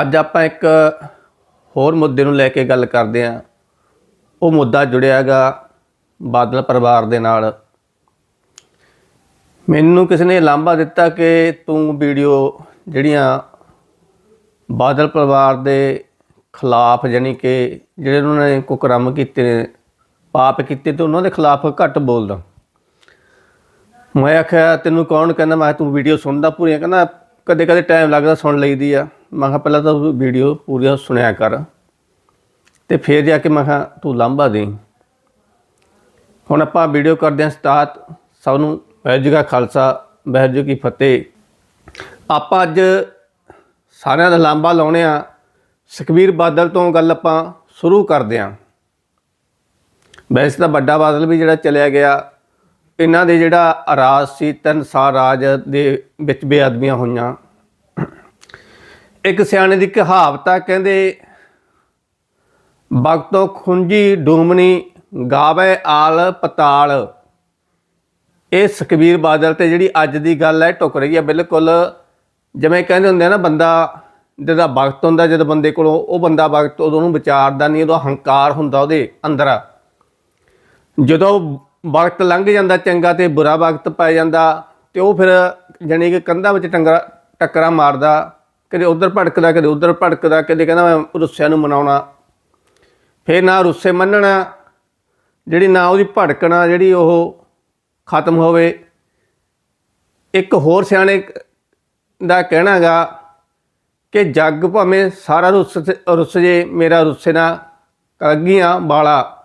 ਅੱਜ ਆਪਾਂ ਇੱਕ ਹੋਰ ਮੁੱਦੇ ਨੂੰ ਲੈ ਕੇ ਗੱਲ ਕਰਦੇ ਹਾਂ। ਉਹ ਮੁੱਦਾ ਜੁੜਿਆ ਹੈਗਾ ਬਾਦਲ ਪਰਿਵਾਰ ਦੇ ਨਾਲ। ਮੈਨੂੰ ਕਿਸੇ ਨੇ ਲਾਂਭਾ ਦਿੱਤਾ ਕਿ ਤੂੰ ਵੀਡੀਓ ਜਿਹੜੀਆਂ ਬਾਦਲ ਪਰਿਵਾਰ ਦੇ ਖਿਲਾਫ ਜਾਨੀ ਕਿ ਜਿਹੜੇ ਉਹਨਾਂ ਨੇ ਕੁਕਰਮ ਕੀਤੇ ਨੇ, ਪਾਪ ਕੀਤੇ ਤੇ ਉਹਨਾਂ ਦੇ ਖਿਲਾਫ ਘੱਟ ਬੋਲਦਾ। ਮੈਂ ਆਖਿਆ, ਤੈਨੂੰ ਕੌਣ ਕਹਿੰਦਾ? ਮੈਂ ਤੂੰ ਵੀਡੀਓ ਸੁਣਦਾ ਪੂਰੀਆਂ। ਕਹਿੰਦਾ ਕਦੇ ਕਦੇ ਟਾਈਮ ਲੱਗਦਾ ਸੁਣ ਲਈਦੀ ਆ। ਮੈਂ ਕਿਹਾ ਪਹਿਲਾਂ ਤਾਂ ਵੀਡੀਓ ਪੂਰੀਆਂ ਸੁਣਿਆ ਕਰ। ਤੇ ਫਿਰ ਜਾ ਕੇ ਮੈਂ ਕਿਹਾ ਤੂੰ ਲਾਂਭਾ ਦੇ। ਹੁਣ ਆਪਾਂ ਵੀਡੀਓ ਕਰਦੇ ਹਾਂ ਸਟਾਰਟ ਸਭ ਨੂੰ ਵਾਹਿਗੁਰੂ ਜੀ ਕਾ ਖਾਲਸਾ, ਵਾਹਿਗੁਰੂ ਕੀ ਫਤਿਹ। ਆਪਾਂ ਅੱਜ ਸਾਰਿਆਂ ਦਾ ਲਾਂਭਾ ਲਾਉਣੇ ਆ। ਸੁਖਬੀਰ ਬਾਦਲ ਤੋਂ ਗੱਲ ਆਪਾਂ ਸ਼ੁਰੂ ਕਰਦੇ ਹਾਂ। ਵੈਸੇ ਤਾਂ ਵੱਡਾ ਬਾਦਲ ਵੀ ਜਿਹੜਾ ਚਲਿਆ ਗਿਆ। ਇਹਨਾਂ ਦੇ ਜਿਹੜਾ ਰਾਜ ਸੀ, ਤਿੰਨ ਸਾਲ ਰਾਜ ਦੇ ਵਿੱਚ ਬੇਅਦਬੀਆਂ ਹੋਈਆਂ। ਇੱਕ ਸਿਆਣੇ ਦੀ ਕਹਾਵਤ ਆ, ਕਹਿੰਦੇ ਬਗਤੋਂ ਖੁੰਜੀ ਡੂਮਣੀ ਗਾਵੇ ਆਲ ਪਤਾਲ। ਇਹ ਸੁਖਬੀਰ ਬਾਦਲ ਤੇ ਜਿਹੜੀ ਅੱਜ ਦੀ ਗੱਲ ਹੈ ਟੁਕ ਰਹੀ ਹੈ ਬਿਲਕੁਲ। ਜਿਵੇਂ ਕਹਿੰਦੇ ਹੁੰਦੇ ਆ ਨਾ, ਬੰਦਾ ਜਿਹਦਾ ਵਕਤ ਹੁੰਦਾ, ਜਦ ਬੰਦੇ ਕੋਲੋਂ ਉਹ ਬੰਦਾ ਵਕਤ ਉਦੋਂ ਨੂੰ ਵਿਚਾਰਦਾ ਨਹੀਂ ਉਦੋਂ ਹੰਕਾਰ ਹੁੰਦਾ ਉਹਦੇ ਅੰਦਰ। ਜਦੋਂ ਵਕਤ ਲੰਘ ਜਾਂਦਾ ਚੰਗਾ ਤੇ ਬੁਰਾ ਵਕਤ ਪੈ ਜਾਂਦਾ ਤੇ ਉਹ ਫਿਰ ਜਾਣੀ ਕਿ ਕੰਧਾਂ ਵਿੱਚ ਟੰਗਰਾ ਟੱਕਰਾਂ ਮਾਰਦਾ, ਕਦੇ ਉਧਰ ਭੜਕਦਾ, ਕਦੇ ਉਧਰ ਭੜਕਦਾ, ਕਦੇ ਕਹਿੰਦਾ ਮੈਂ ਰੁੱਸਿਆਂ ਨੂੰ ਮਨਾਉਣਾ। ਫਿਰ ਨਾ ਰੁੱਸੇ ਮੰਨਣਾ, ਜਿਹੜੀ ਨਾ ਉਹਦੀ ਭੜਕਣਾ, ਜਿਹੜੀ ਉਹ ਖਤਮ ਹੋਵੇ। ਇੱਕ ਹੋਰ ਸਿਆਣੇ ਦਾ ਕਹਿਣਾ ਹੈਗਾ ਕਿ ਜੱਗ ਭਾਵੇਂ ਸਾਰਾ ਰੁੱਸ ਰੁੱਸ ਜੇ, ਮੇਰਾ ਰੁੱਸੇ ਨਾ ਕਲਗੀਆਂ ਬਾਲਾ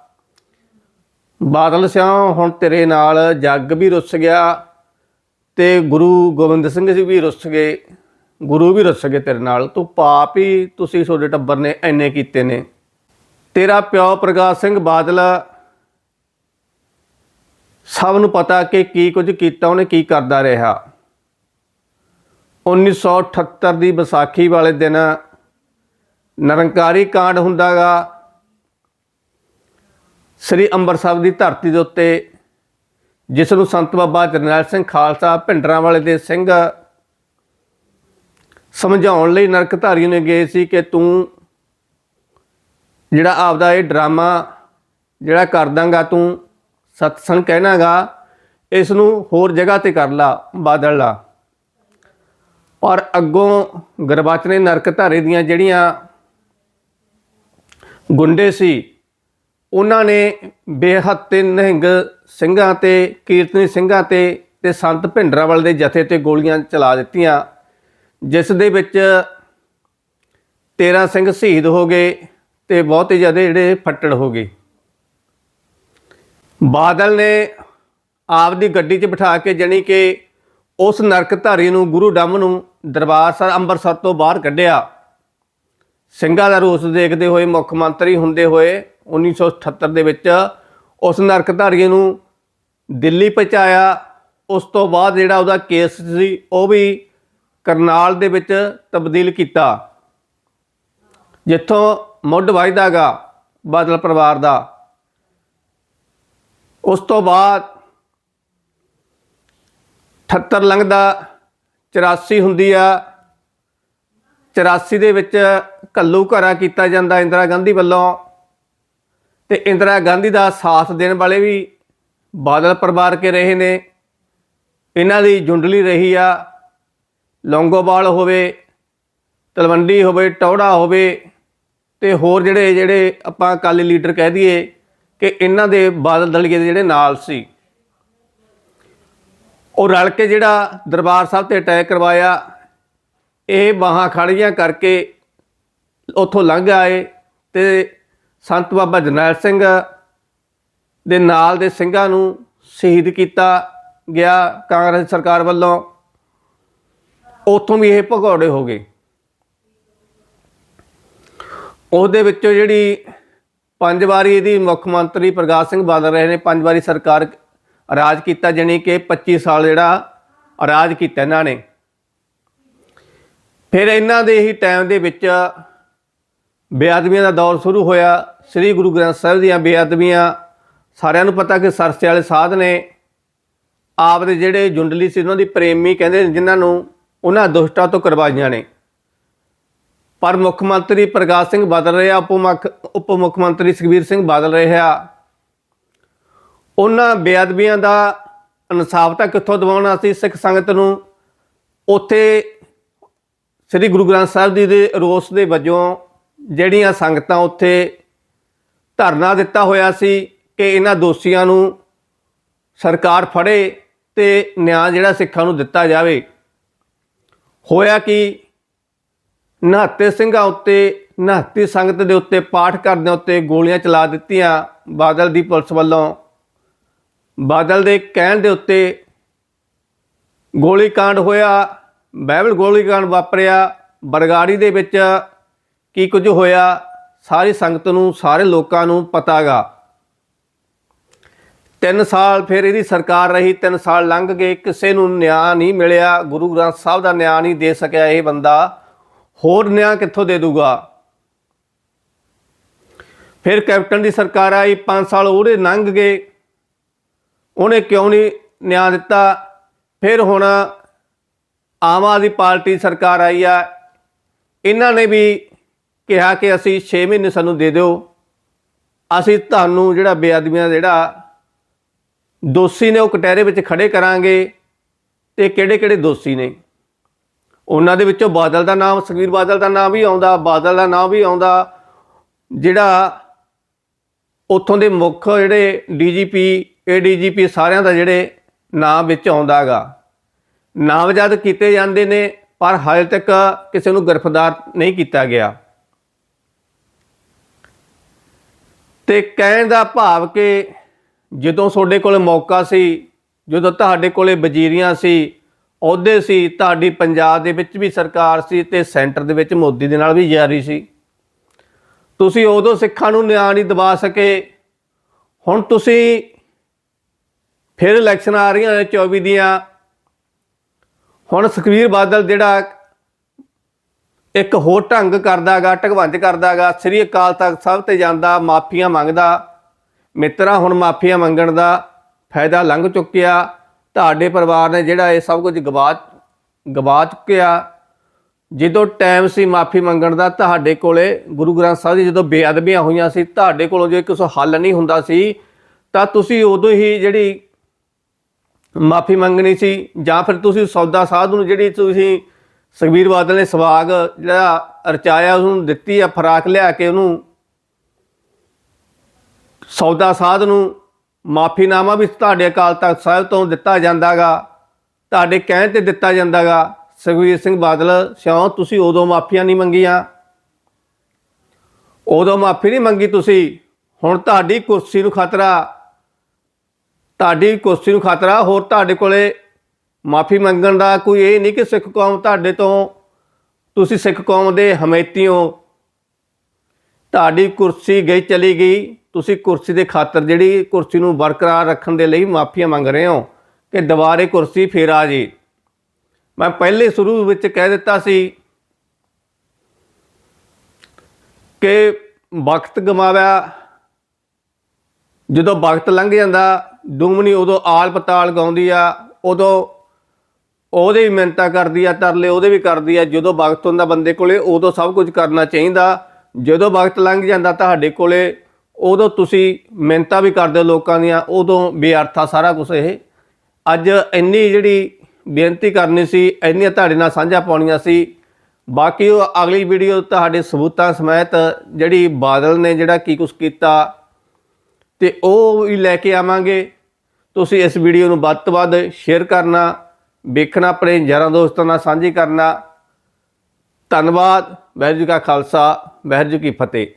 ਬਾਦਲ ਸਿਆ, ਹੁਣ ਤੇਰੇ ਨਾਲ ਜੱਗ ਵੀ ਰੁੱਸ ਗਿਆ ਤੇ ਗੁਰੂ ਗੋਬਿੰਦ ਸਿੰਘ ਜੀ ਵੀ ਰੁੱਸ ਗਏ, ਗੁਰੂ ਵੀ ਰੁੱਸ ਗਏ ਤੇਰੇ ਨਾਲ। ਤੂੰ ਪਾਪ ਹੀ ਤੁਸੀਂ ਤੁਹਾਡੇ ਟੱਬਰ ਨੇ ਐਨੇ ਕੀਤੇ ਨੇ। ਤੇਰਾ ਪਿਓ ਪ੍ਰਕਾਸ਼ ਸਿੰਘ ਬਾਦਲ, ਸਭ ਨੂੰ ਪਤਾ ਕਿ ਕੀ ਕੁਝ ਕੀਤਾ, ਉਹਨੇ ਕੀ ਕਰਦਾ ਰਿਹਾ। 1978 ਦੀ ਵਿਸਾਖੀ ਵਾਲੇ ਦਿਨ ਨਿਰੰਕਾਰੀ ਕਾਂਡ ਹੁੰਦਾਗਾ ਸ੍ਰੀ ਅੰਮ੍ਰਿਤਸਰ ਦੀ ਧਰਤੀ ਦੇ ਉੱਤੇ, ਜਿਸ ਨੂੰ ਸੰਤ ਬਾਬਾ ਜਰਨੈਲ ਸਿੰਘ ਖਾਲਸਾ ਭਿੰਡਰਾਂ ਵਾਲੇ ਦੇ ਸਿੰਘ ਸਮਝਾਉਣ ਲਈ ਨਰਕਧਾਰੀ ਨੇ ਗਏ ਸੀ ਕਿ ਤੂੰ ਜਿਹੜਾ ਆਪਦਾ ਇਹ ਡਰਾਮਾ ਜਿਹੜਾ ਕਰ ਦਾਂਗਾ, ਤੂੰ ਸਤਸੰਗ ਕਹਿਣਾਗਾ, ਇਸ ਨੂੰ ਹੋਰ ਜਗ੍ਹਾ ਤੇ ਕਰ ਲਾ, ਬਾਦਲ ਲਾ। ਔਰ ਅੱਗੋਂ ਗਰਬਾਚਨੇ ਨਰਕਧਾਰੇ ਦੀਆਂ ਜਿਹੜੀਆਂ ਗੁੰਡੇ ਸੀ ਉਹਨਾਂ ਨੇ ਬੇਹੱਦ ਤੇ ਨਿਹੰਗ ਸਿੰਘਾਂ ਤੇ, ਕੀਰਤਨੀ ਸਿੰਘਾਂ ਤੇ ਤੇ ਸੰਤ ਭਿੰਡਰਾਵਾਲ ਦੇ ਜਥੇ ਤੇ ਗੋਲੀਆਂ ਚਲਾ ਦਿੱਤੀਆਂ, ਜਿਸ ਦੇ ਵਿੱਚ 13 ਸਿੰਘ ਸ਼ਹੀਦ ਹੋ ਗਏ ਤੇ ਬਹੁਤੇ ਜ਼ਿਆਦਾ ਜਿਹੜੇ ਫੱਟੜ ਹੋ ਗਏ। ਬਾਦਲ ਨੇ ਆਪ ਦੀ ਗੱਡੀ 'ਚ ਬਿਠਾ ਕੇ ਜਣੀ ਕਿ ਉਸ ਨਰਕਧਾਰੀ ਨੂੰ, ਗੁਰੂ ਡੰਮ ਨੂੰ ਦਰਬਾਰ ਸਾਹਿਬ ਅੰਮ੍ਰਿਤਸਰ ਤੋਂ ਬਾਹਰ ਕੱਢਿਆ। ਸਿੰਘਾਂ ਦਾ ਰੋਸ ਦੇਖਦੇ ਹੋਏ ਮੁੱਖ ਮੰਤਰੀ ਹੁੰਦੇ ਹੋਏ 1978 ਦੇ ਵਿੱਚ ਉਸ ਨਰਕਧਾਰੀ ਨੂੰ ਦਿੱਲੀ ਪਹੁੰਚਾਇਆ। ਉਸ ਤੋਂ ਬਾਅਦ ਜਿਹੜਾ ਉਹਦਾ ਕੇਸ ਸੀ, ਉਹ ਵੀ ਕਰਨਾਲ ਦੇ ਵਿੱਚ ਤਬਦੀਲ ਕੀਤਾ। ਜਿੱਥੋਂ ਮੁੱਢ ਵਜਦਾਗਾ ਬਾਦਲ ਪਰਿਵਾਰ ਦਾ। ਉਸ ਤੋਂ ਬਾਅਦ 78 ਲੰਘਦਾ 84 ਹੁੰਦੀ ਆ। 84 ਦੇ ਵਿੱਚ ਕੱਲੂ ਘਰਾ ਕੀਤਾ ਜਾਂਦਾ ਇੰਦਰਾ ਗਾਂਧੀ ਵੱਲੋਂ। ਤੇ ਇੰਦਰਾ ਗਾਂਧੀ ਦਾ ਸਾਥ ਦੇਣ ਵਾਲੇ ਵੀ ਬਾਦਲ ਪਰਿਵਾਰ ਕੇ ਰਹੇ ਨੇ। ਇਹਨਾਂ ਦੀ ਜੁੰਡਲੀ ਰਹੀ ਆ। ਲੌਂਗੋਵਾਲ ਹੋਵੇ, ਤਲਵੰਡੀ ਹੋਵੇ, ਟੌੜਾ ਹੋਵੇ ਤੇ ਹੋਰ ਜਿਹੜੇ ਜਿਹੜੇ ਆਪਾਂ ਅਕਾਲੀ ਲੀਡਰ ਕਹਿ ਦਈਏ ਕਿ ਇਹਨਾਂ ਦੇ ਬਾਦਲ ਦਲੀਏ ਦੇ ਜਿਹੜੇ ਨਾਲ ਸੀ। ਉਹ ਰਲ ਕੇ ਜਿਹੜਾ ਦਰਬਾਰ ਸਾਹਿਬ ਤੇ ਅਟੈਕ ਕਰਵਾਇਆ, ਇਹ ਬਾਹਾਂ ਖੜੀਆਂ ਕਰਕੇ ਉੱਥੋਂ ਲੰਘ ਆਏ ਤੇ ਸੰਤ ਬਾਬਾ ਜਰਨੈਲ ਸਿੰਘ ਦੇ ਨਾਲ ਦੇ ਸਿੰਘਾਂ ਨੂੰ ਸ਼ਹੀਦ ਕੀਤਾ ਗਿਆ ਕਾਂਗਰਸ ਸਰਕਾਰ ਵੱਲੋਂ। ਉੱਥੋਂ ਵੀ ਇਹ ਭਗੌੜੇ ਹੋ ਗਏ। ਉਹਦੇ ਵਿੱਚੋਂ ਜਿਹੜੀ ਪੰਜ ਵਾਰੀ ਇਹਦੀ ਮੁੱਖ ਮੰਤਰੀ ਪ੍ਰਕਾਸ਼ ਸਿੰਘ ਬਾਦਲ ਰਹੇ ਨੇ, ਪੰਜ ਵਾਰੀ ਸਰਕਾਰ ਰਾਜ ਕੀਤਾ, ਜਾਣੀ ਕਿ 25 ਸਾਲ ਜਿਹੜਾ ਰਾਜ ਕੀਤਾ ਇਹਨਾਂ ਨੇ। ਫਿਰ ਇਹਨਾਂ ਦੇ ਹੀ ਟਾਈਮ ਦੇ ਵਿੱਚ ਬੇਅਦਬੀਆਂ ਦਾ ਦੌਰ ਸ਼ੁਰੂ ਹੋਇਆ। ਸ੍ਰੀ ਗੁਰੂ ਗ੍ਰੰਥ ਸਾਹਿਬ ਦੀਆਂ ਬੇਅਦਬੀਆਂ ਸਾਰਿਆਂ ਨੂੰ ਪਤਾ ਕਿ ਸਰਸੇ ਵਾਲੇ ਸਾਧ ਨੇ ਆਪ ਦੇ ਜਿਹੜੇ ਜੁੰਡਲੀ ਸੀ, ਉਹਨਾਂ ਦੀ ਪ੍ਰੇਮੀ ਕਹਿੰਦੇ ਨੇ, ਜਿਨ੍ਹਾਂ ਨੂੰ ਉਹਨਾਂ ਦੁਸ਼ਟਾਂ ਤੋਂ ਕਰਵਾਈਆਂ ਨੇ। ਪਰ ਮੁੱਖ ਮੰਤਰੀ ਪ੍ਰਕਾਸ਼ ਸਿੰਘ ਬਾਦਲ ਰਿਹਾ ਉਪ ਮੁੱਖ ਉਪ ਮੁੱਖ ਮੰਤਰੀ ਸੁਖਬੀਰ ਸਿੰਘ ਬਾਦਲ ਰਿਹਾ ਉਹਨਾਂ ਬੇਅਦਬੀਆਂ ਦਾ ਇਨਸਾਫ ਤਾਂ ਕਿੱਥੋਂ ਦਿਵਾਉਣਾ ਸੀ? ਸਿੱਖ ਸੰਗਤ ਨੂੰ ਉੱਥੇ ਸ੍ਰੀ ਗੁਰੂ ਗ੍ਰੰਥ ਸਾਹਿਬ ਜੀ ਦੇ ਰੋਸ ਦੇ ਵਜੋਂ ਜਿਹੜੀਆਂ ਸੰਗਤਾਂ ਉੱਥੇ ਧਰਨਾ ਦਿੱਤਾ ਹੋਇਆ ਸੀ ਕਿ ਇਹਨਾਂ ਦੋਸ਼ੀਆਂ ਨੂੰ ਸਰਕਾਰ ਫੜੇ ਤੇ ਨਿਆਂ ਜਿਹੜਾ ਸਿੱਖਾਂ ਨੂੰ ਦਿੱਤਾ ਜਾਵੇ। ਹੋਇਆ ਕਿ? ਨਹਾਤੇ ਸਿੰਘਾਂ ਉੱਤੇ ਨਹਾਤੀ ਸੰਗਤ ਦੇ ਉੱਤੇ ਪਾਠ ਕਰਦਿਆਂ ਉੱਤੇ ਗੋਲੀਆਂ ਚਲਾ ਦਿੱਤੀਆਂ ਬਾਦਲ ਦੀ ਪੁਲਿਸ ਵੱਲੋਂ। ਬਾਦਲ ਦੇ ਕਹਿਣ ਦੇ ਉੱਤੇ ਗੋਲੀ ਕਾਂਡ ਹੋਇਆ, ਬਹਿਬਲ ਗੋਲੀ ਕਾਂਡ ਵਾਪਰਿਆ, ਬਰਗਾੜੀ ਦੇ ਵਿੱਚ ਕੀ ਕੁਝ ਹੋਇਆ ਸਾਰੀ ਸੰਗਤ ਨੂੰ, ਸਾਰੇ ਲੋਕਾਂ ਨੂੰ ਪਤਾਗਾ। 3 ਸਾਲ ਫਿਰ ਇਹਦੀ ਸਰਕਾਰ ਰਹੀ 3 ਸਾਲ ਲੰਘ ਗਏ, ਕਿਸੇ ਨੂੰ ਨਿਆਂ ਨਹੀਂ ਮਿਲਿਆ, ਗੁਰੂ ਗ੍ਰੰਥ ਸਾਹਿਬ ਦਾ ਨਿਆਂ ਨਹੀਂ ਦੇ ਸਕਿਆ ਇਹ ਬੰਦਾ। ਹੋਰ ਨਿਆਂ ਕਿੱਥੋਂ ਦੇ ਦੂਗਾ? ਫਿਰ ਕੈਪਟਨ ਦੀ ਸਰਕਾਰ ਆਈ 5 ਸਾਲ ਉਹਦੇ ਲੰਘ ਗਏ। ਉਹਨੇ ਕਿਉਂ ਨਹੀਂ ਨਿਆਂ ਦਿੱਤਾ? ਫਿਰ ਹੁਣ ਆਮ ਆਦਮੀ ਪਾਰਟੀ ਸਰਕਾਰ ਆਈ ਆ। ਇਹਨਾਂ ਨੇ ਵੀ ਕਿਹਾ ਕਿ ਅਸੀਂ 6 ਮਹੀਨੇ ਸਾਨੂੰ ਦੇ ਦਿਓ। ਅਸੀਂ ਤੁਹਾਨੂੰ ਜਿਹੜਾ ਬੇਅਦਬੀਆਂ ਦਾ ਜਿਹੜਾ ਦੋਸ਼ੀ ਨੇ ਉਹ ਕਟਹਿਰੇ ਵਿੱਚ ਖੜੇ ਕਰਾਂਗੇ ਤੇ ਕਿਹੜੇ ਕਿਹੜੇ ਦੋਸ਼ੀ ਨੇ? ਉਹਨਾਂ ਦੇ ਵਿੱਚੋਂ ਬਾਦਲ ਦਾ ਨਾਮ, ਸੁਖਬੀਰ ਬਾਦਲ ਦਾ ਨਾਮ ਵੀ ਆਉਂਦਾ, ਬਾਦਲ ਦਾ ਨਾਮ ਵੀ ਆਉਂਦਾ। ਜਿਹੜਾ ਉੱਥੋਂ ਦੇ ਮੁੱਖ ਜਿਹੜੇ ਡੀਜੀਪੀ ਏਡੀਜੀਪੀ ਸਾਰਿਆਂ ਦਾ ਜਿਹੜੇ ਨਾਮ ਵਿੱਚ ਆਉਂਦਾਗਾ ਨਾਮਜ਼ਦ ਕੀਤੇ ਜਾਂਦੇ ਨੇ, ਪਰ ਹਾਲੇ ਤੱਕ ਕਿਸੇ ਨੂੰ ਗ੍ਰਿਫਤਾਰ ਨਹੀਂ ਕੀਤਾ ਗਿਆ। ਤੇ ਕਹਿਣ ਦਾ ਭਾਵ ਕਿ ਜਦੋਂ ਤੁਹਾਡੇ ਕੋਲ ਮੌਕਾ ਸੀ, ਜਦੋਂ ਤੁਹਾਡੇ ਕੋਲੇ ਵਜ਼ੀਰੀਆਂ ਸੀ, ਅਹੁਦੇ ਸੀ, ਤੁਹਾਡੀ ਪੰਜਾਬ ਦੇ ਵਿੱਚ ਵੀ ਸਰਕਾਰ ਸੀ ਤੇ ਸੈਂਟਰ ਦੇ ਵਿੱਚ ਮੋਦੀ ਦੇ ਨਾਲ ਵੀ ਜਾਰੀ ਸੀ। ਤੁਸੀਂ ਉਦੋਂ ਸਿੱਖਾਂ ਨੂੰ ਨਿਆਂ ਨਹੀਂ ਦਿਵਾ ਸਕੇ। ਹੁਣ ਤੁਸੀਂ ਫਿਰ ਇਲੈਕਸ਼ਨ ਆ ਰਹੀਆਂ ਨੇ 24 ਦੀਆਂ। ਹੁਣ ਸੁਖਬੀਰ ਬਾਦਲ ਜਿਹੜਾ ਇੱਕ ਹੋਰ ਢੰਗ ਕਰਦਾਗਾ ਢਗਵੰਜ ਕਰਦਾਗਾ, ਸ੍ਰੀ ਅਕਾਲ ਤਖਤ ਸਾਹਿਬ ਤੇ ਜਾਂਦਾ, ਮਾਫੀਆਂ ਮੰਗਦਾ। ਮਿੱਤਰਾ, ਹੁਣ ਮਾਫੀਆਂ ਮੰਗਣ ਦਾ ਫਾਇਦਾ ਲੰਘ ਚੁੱਕਿਆ। ਤੁਹਾਡੇ ਪਰਿਵਾਰ ਨੇ ਜਿਹੜਾ ਇਹ ਸਭ ਕੁਝ ਗਵਾ ਗਵਾ ਚੁੱਕਿਆ। ਜਦੋਂ ਟਾਈਮ ਸੀ ਮਾਫੀ ਮੰਗਣ ਦਾ, ਤੁਹਾਡੇ ਕੋਲੇ ਗੁਰੂ ਗ੍ਰੰਥ ਸਾਹਿਬ ਦੀ ਜਦੋਂ ਬੇਅਦਬੀਆਂ ਹੋਈਆਂ ਸੀ, ਤੁਹਾਡੇ ਕੋਲੋਂ ਜੇ ਕਿਸੇ ਹੱਲ ਨਹੀਂ ਹੁੰਦਾ ਸੀ, ਤਾਂ ਤੁਸੀਂ ਉਦੋਂ ਹੀ ਜਿਹੜੀ ਮਾਫੀ ਮੰਗਣੀ ਸੀ ਜਾਂ ਫਿਰ ਤੁਸੀਂ ਸੌਦਾ ਸਾਧ ਨੂੰ ਜਿਹੜੀ ਤੁਸੀਂ ਸੁਖਬੀਰ ਬਾਦਲ ਨੇ ਸਵਾਗ ਜਿਹੜਾ ਰਚਾਇਆ, ਉਹਨੂੰ ਦਿੱਤੀ ਆ, ਫਰਾਕ ਲਿਆ ਕੇ ਉਹਨੂੰ ਸੌਦਾ ਸਾਧ ਨੂੰ ਮਾਫੀਨਾਮਾ ਵੀ ਤੁਹਾਡੇ ਅਕਾਲ ਤਖਤ ਸਾਹਿਬ ਤੋਂ ਦਿੱਤਾ ਜਾਂਦਾਗਾ, ਤੁਹਾਡੇ ਕਹਿਣ ਤੇ ਦਿੱਤਾ ਜਾਂਦਾਗਾ। ਸੁਖਬੀਰ ਸਿੰਘ ਬਾਦਲ, ਸਿਉਂ, ਤੁਸੀਂ ਉਦੋਂ ਮਾਫੀਆਂ ਨਹੀਂ ਮੰਗੀਆਂ। ਉਦੋਂ ਮਾਫੀ ਨਹੀਂ ਮੰਗੀ ਤੁਸੀਂ, ਹੁਣ ਤੁਹਾਡੀ ਕੁਰਸੀ ਨੂੰ ਖਤਰਾ, ਤੁਹਾਡੀ ਕੁਰਸੀ ਨੂੰ ਖਤਰਾ, ਹੋਰ ਤੁਹਾਡੇ ਕੋਲੇ ਮਾਫੀ ਮੰਗਣ ਦਾ ਕੋਈ ਇਹ ਨਹੀਂ ਕਿ ਸਿੱਖ ਕੌਮ ਤੁਹਾਡੇ ਤੋਂ, ਤੁਸੀਂ ਸਿੱਖ ਕੌਮ ਦੇ ਹਮੈਤੀ ਹੋ। ਤੁਹਾਡੀ ਕੁਰਸੀ ਗਈ, ਚਲੀ ਗਈ। ਤੁਸੀਂ ਕੁਰਸੀ ਦੇ ਖਾਤਰ ਜਿਹੜੀ ਕੁਰਸੀ ਨੂੰ ਬਰਕਰਾਰ ਰੱਖਣ ਦੇ ਲਈ ਮਾਫੀਆਂ ਮੰਗ ਰਹੇ ਹੋ ਕਿ ਦੁਬਾਰੇ ਕੁਰਸੀ ਫੇਰ ਆ ਜੀ ਮੈਂ ਪਹਿਲੇ ਸ਼ੁਰੂ ਵਿੱਚ ਕਹਿ ਦਿੱਤਾ ਸੀ ਕਿ ਵਕਤ ਗਮਾਵਿਆ ਜਦੋਂ ਵਕਤ ਲੰਘ ਜਾਂਦਾ ਡੂਮਣੀ ਉਦੋਂ ਆਲ ਪਤਾਲ ਗਾਉਂਦੀ ਆ, ਉਦੋਂ ਉਹਦੇ ਵੀ ਮਿਹਨਤਾਂ ਕਰਦੀ ਆ, ਤਰਲੇ ਉਹਦੇ ਵੀ ਕਰਦੀ ਆ, ਜਦੋਂ ਵਕਤ ਹੁੰਦਾ ਬੰਦੇ ਕੋਲੇ, ਉਦੋਂ ਸਭ ਕੁਝ ਕਰਨਾ ਚਾਹੀਦਾ। ਜਦੋਂ ਵਕਤ ਲੰਘ ਜਾਂਦਾ ਤੁਹਾਡੇ ਕੋਲੇ, ਉਦੋਂ ਤੁਸੀਂ ਮਿਹਨਤਾਂ ਵੀ ਕਰਦੇ ਹੋ ਲੋਕਾਂ ਦੀਆਂ, ਉਦੋਂ ਬੇਅਰਥਾ ਸਾਰਾ ਕੁਝ ਇਹ। ਅੱਜ ਇੰਨੀ ਜਿਹੜੀ ਬੇਨਤੀ ਕਰਨੀ ਸੀ, ਇੰਨੀਆਂ ਤੁਹਾਡੇ ਨਾਲ ਸਾਂਝਾ ਪਾਉਣੀਆਂ ਸੀ। ਬਾਕੀ ਉਹ ਅਗਲੀ ਵੀਡੀਓ ਤੁਹਾਡੇ ਸਬੂਤਾਂ ਸਮੇਤ ਜਿਹੜੀ ਬਾਦਲ ਨੇ ਜਿਹੜਾ ਕੀ ਕੁਝ ਕੀਤਾ, ਤੇ ਉਹ ਵੀ ਲੈ ਕੇ ਆਵਾਂਗੇ। ਤੁਸੀਂ ਇਸ ਵੀਡੀਓ ਨੂੰ ਵੱਧ ਤੋਂ ਵੱਧ ਸ਼ੇਅਰ ਕਰਨਾ ਵੇਖਣਾ ਆਪਣੇ ਯਾਰਾਂ ਦੋਸਤਾਂ ਨਾਲ, ਸਾਂਝੀ ਕਰਨਾ। ਧੰਨਵਾਦ, ਵਾਹਿਗੁਰੂ ਜੀ ਕਾ ਖਾਲਸਾ, ਵਾਹਿਗੁਰੂ ਜੀ ਕੀ ਫਤਿਹ।